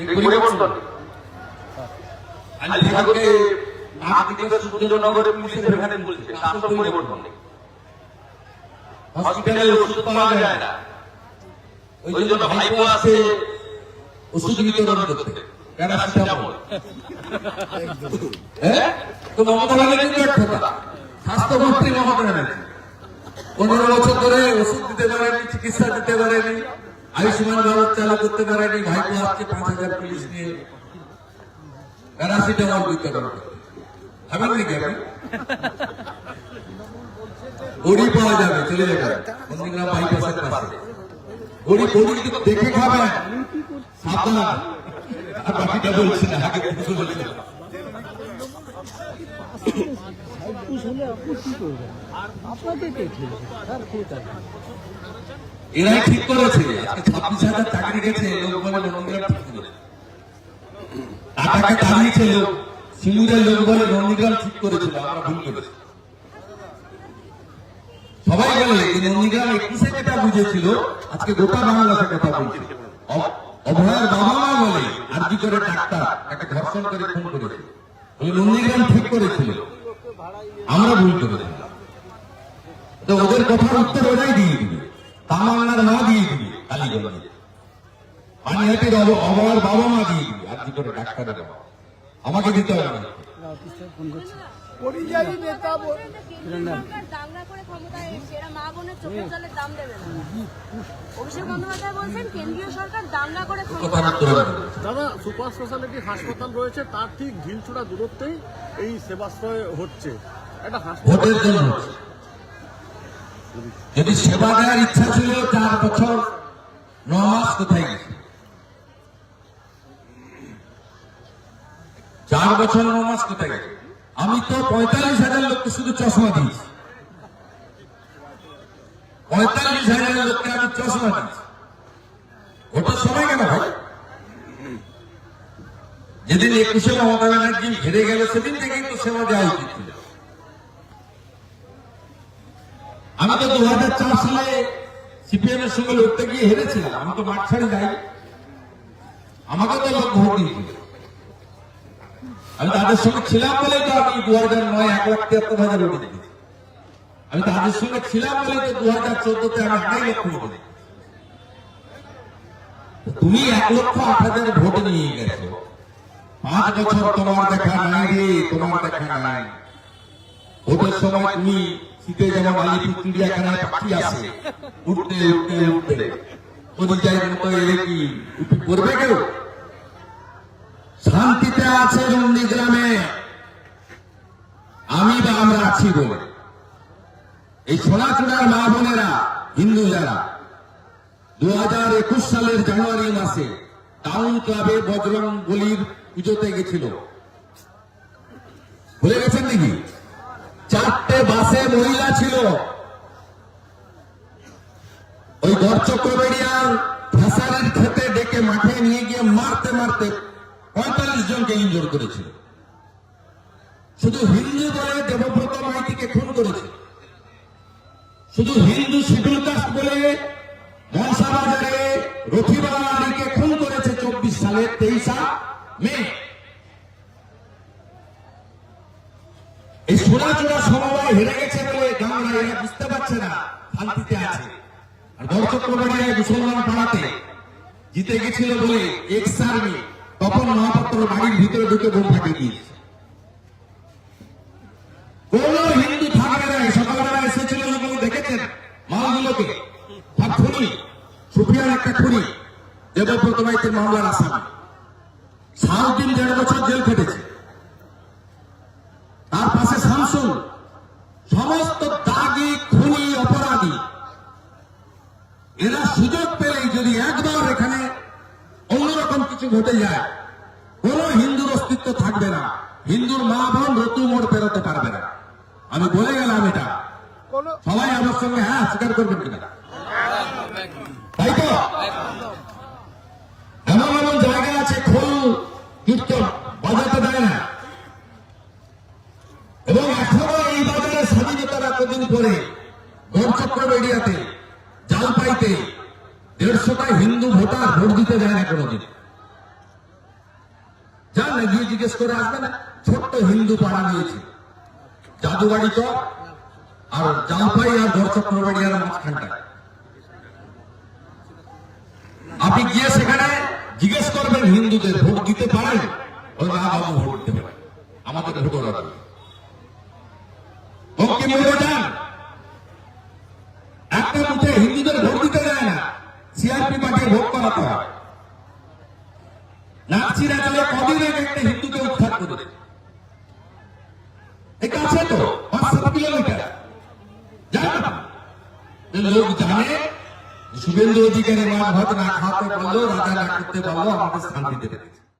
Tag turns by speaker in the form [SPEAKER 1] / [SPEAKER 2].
[SPEAKER 1] এই পরিবর্তন। আলী ঠাকুরকে নাক পুলিশের এখানে বলছে শাসন পরিবর্তন নেই। হসপিটালে ওষুধ পাওয়া যায় না। ওই জন্য ভাইপো আছে ওষুধ বিতরণ করতে। প্যারাসিটামল। হ্যাঁ? তো মমতা ব্যানার্জি ব্যর্থতা স্বাস্থ্যমন্ত্রী মমতা ব্যানার্জি। পনেরো বছর ধরে ওষুধ দিতে পারেনি চিকিৎসা দিতে পারেনি। আয়ুষ্মান ভারত চালু করতে পারেনি ভাইপো আসছে পাঁচ হাজার পুলিশ নিয়ে প্যারাসিটামল বিতরণ ভাবেন নাকি আপনি? বড়ি পাওয়া যাবে, চলে যাবে। নন্দীগ্রাম বাইপাসের পাশে। বড়ি বড়ি দেখে খাবেন। সাবধান। আর বাকিটা বলছি না, আগে না।
[SPEAKER 2] পুষ হলে আপনি কি করবেন আপনাদের কে ঠিক স্যার কোথায়
[SPEAKER 1] এরাই ঠিক করেছে। আজকে ছাব্বিশ হাজার চাকরি গেছে লোক বলে নন্দীগ্রাম সিঙ্গুরের লোক বলে নন্দীগ্রাম ঠিক করেছিল, আমরা ভুল করেছি। সবাই বলে নন্দীগ্রাম একুশে বুঝেছিল, আজকে গোটা বাংলা কথা বলছে। অভয়ের বাবা মা বলে, আর কি করে ডাক্তার, একটা ধর্ষণ করে করেছে। ওই নন্দীগ্রাম ঠিক করেছিল। আমরা ভুল করেছিলাম তো ওদের কথার উত্তর ওরাই দিয়ে দিবে। তামান্নার মা দিয়ে দিবে কালীগঞ্জে পানিহাটির অব- অবয়ের বাবা মা দিয়ে দিবে আর কি করে ডাক্তারের বাবা আমাকে দিতে হবে না।
[SPEAKER 2] থেকে
[SPEAKER 3] করে করে।
[SPEAKER 4] দাদা সুপার স্পেশালিটি হাসপাতাল রয়েছে তার ঠিক ঢিলছুড়া দূরত্বেই এই সেবাশ্রয় হচ্ছে।
[SPEAKER 1] ভোটের জন্য। যদি সেবা দেওয়ার ইচ্ছা ছিল চার বছর ন কোথায় গেছে? চার বছর ন কোথায় গেছে? আমি তো পঁয়তাল্লিশ হাজার লোককে শুধু চশমা দিয়েছি। পঁয়তাল্লিশ হাজার লোককে আমি চশমা দিয়েছি। ওটা সময় কেন ভাই যেদিন একুশে মমতা ব্যানার্জি হেরে গেল, সেদিন থেকে তো সেবা দেওয়া উচিত ছিল আমি তো দু হাজার চার সালে সিপিএম এর সঙ্গে লড়তে গিয়ে হেরেছিলাম, আমি তো মাঠ ছাড়ে যাই। আমাকে তো লোক ভোট দিয়েছিল আমি তাদের সঙ্গে ছিলাম বলেই তো আমি দু হাজার নয়, এক লাখ তিয়াত্তর হাজার ভোট দিয়েছি আমি তাদের সঙ্গে ছিলাম বলেই তো দু হাজার চোদ্দতে আমি আড়াই লক্ষ ভোট তুমি এক লক্ষ আট হাজার ভোট নিয়ে গেছো। পাঁচ বছর তোমার দেখা নাই রে, তোমার দেখা নাই। ভোটের সময় তুমি শীতে যেমন আলিপুর চিড়িয়াখানায় পাখি আসে। উঠতে উঠতে উঠতে। পরিচয়ের মতো এলে কি? উঠে করবে কেউ? শান্তিতে আছে নন্দীগ্রামে আমি বা আমরা আছি বলে। এই সোনাচূড়ার মা বোনেরা, হিন্দু যারা দু হাজার একুশ সালের জানুয়ারি মাসে টাউন ক্লাবে বজরং বলির পুজোতে গেছিল। ভুলে গেছেন নাকি? চারটে বাসে মহিলা ছিল। ওই গড়চক্রবেড়িয়ার ভাসারের খেতে ডেকে মাঠে নিয়ে গিয়ে মারতে মারতে পঁয়তাল্লিশ জনকে ইনজোর করেছিল। শুধু হিন্দু বলে দেবব্রত মাইতিকে খুন করেছে। শুধু হিন্দু শিডিউল কাস্ট বলে মনসাবাজারে রথিবাড়িকে খুন করেছে চব্বিশ সালের তেইশা মে। এই সমবায় হেরে গেছে বলে গামরা এরা বুঝতে পারছে না শান্তিতে আছে। আর দর্শকবাড়িয়ায় মুসলমান পাড়াতে জিতে গেছিল বলে এক্স আর্মি তখন মহাপাত্র বাড়ির ভিতরে ঢুকে বোম ফাটিয়ে দিয়েছে। কোন হিন্দু থাকবে না সকালবেলা এসেছিল যখন দেখেছেন মালগুলোকে? সব খুনি একটা খুনি, দেবব্রত মাইতের মামলার আসামি। সাত দিন দেড় বছর জেল খেটেছে। তার পাশে শামসুল ঘটে যায়। কোন হিন্দুর অস্তিত্ব থাকবে না। হিন্দুর মা বোন রতু মোড় পেরোতে পারবে না। আমি বলে গেলাম এটা। সবাই আমার সঙ্গে হ্যাঁ স্বীকার করবেন কিনা? তাই তো? এমন এমন জায়গা আছে খোল কীর্তন বাজাতে দেয় না। এবং এখনও এই বাজারে স্বাধীনতার এতদিন পরে গড়চক্র এরিয়াতে জালপাইতে দেড়শোটা হিন্দু ভোটার ভোট দিতে দেয় না কোনোদিন। না গিয়ে জিজ্ঞেস করে আসবে না? ছোট্ট হিন্দু পাড়া রয়েছে। জাদুবাড়ি চক আর জালপাই আর ঘরচক্রবাড়ি আর মাঝখানটায়। আপনি গিয়ে সেখানে জিজ্ঞেস করবেন, হিন্দুদের ভোট দিতে পারেন? ওই না বাবু ভোট দিতে পারেন আমাদের ভোট ওরা দেবে। যান একটা বুথে হিন্দুদের ভোট দিতে দেয় না। সিআরপি পার্টির ভোট করাতে হয় নাচিরা চলে কদিন আগে একটা হিন্দুকে উদ্ধার করেছে এই কাছে তো পাঁচ সাত কিলোমিটার জানেন? লোক জানে শুভেন্দু অধিকারী মাছ ভাত না খাওয়াতে পারল রাজা না করতে পারল আমাকে শান্তি দেবে